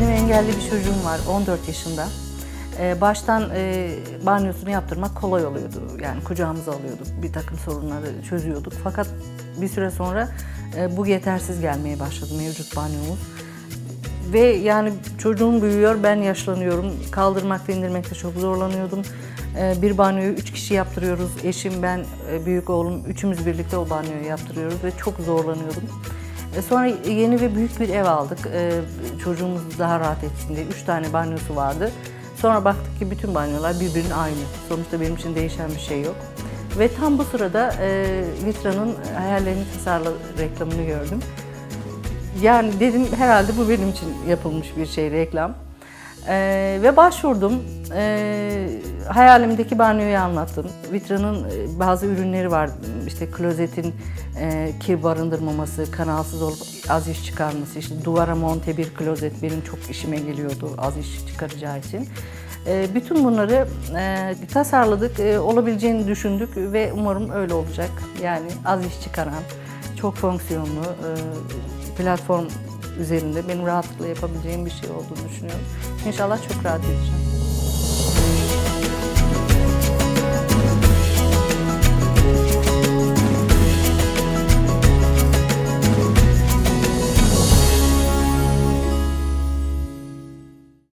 engelli bir çocuğum var 14 yaşında. Ee, baştan e, banyosunu yaptırmak kolay oluyordu. Yani kucağımıza alıyorduk, bir takım sorunları çözüyorduk. Fakat bir süre sonra e, bu yetersiz gelmeye başladı mevcut banyomuz. Ve yani çocuğum büyüyor, ben yaşlanıyorum. Kaldırmakta, indirmekte çok zorlanıyordum. Ee, Bir banyoyu üç kişi yaptırıyoruz. Eşim, ben, e, büyük oğlum, üçümüz birlikte o banyoyu yaptırıyoruz ve çok zorlanıyordum. E, Sonra yeni ve büyük bir ev aldık. Ee, Çocuğumuz daha rahat etsin diye. Üç tane banyosu vardı. Sonra baktık ki bütün banyolar birbirinin aynı. Sonuçta benim için değişen bir şey yok. Ve tam bu sırada e, Vitra'nın hayallerini tasarla reklamını gördüm. Yani dedim herhalde bu benim için yapılmış bir şey reklam. Ee, ve başvurdum. Ee, hayalimdeki banyoyu anlattım. Vitra'nın e, bazı ürünleri var. İşte klozetin e, kir barındırmaması, kanalsız olup az iş çıkarması. İşte duvara monte bir klozet benim çok işime geliyordu az iş çıkaracağı için. Ee, bütün bunları e, tasarladık, e, olabileceğini düşündük ve umarım öyle olacak. Yani az iş çıkaran, çok fonksiyonlu, e, platform üzerinde benim rahatlıkla yapabileceğim bir şey olduğunu düşünüyorum. İnşallah çok rahat edeceğim.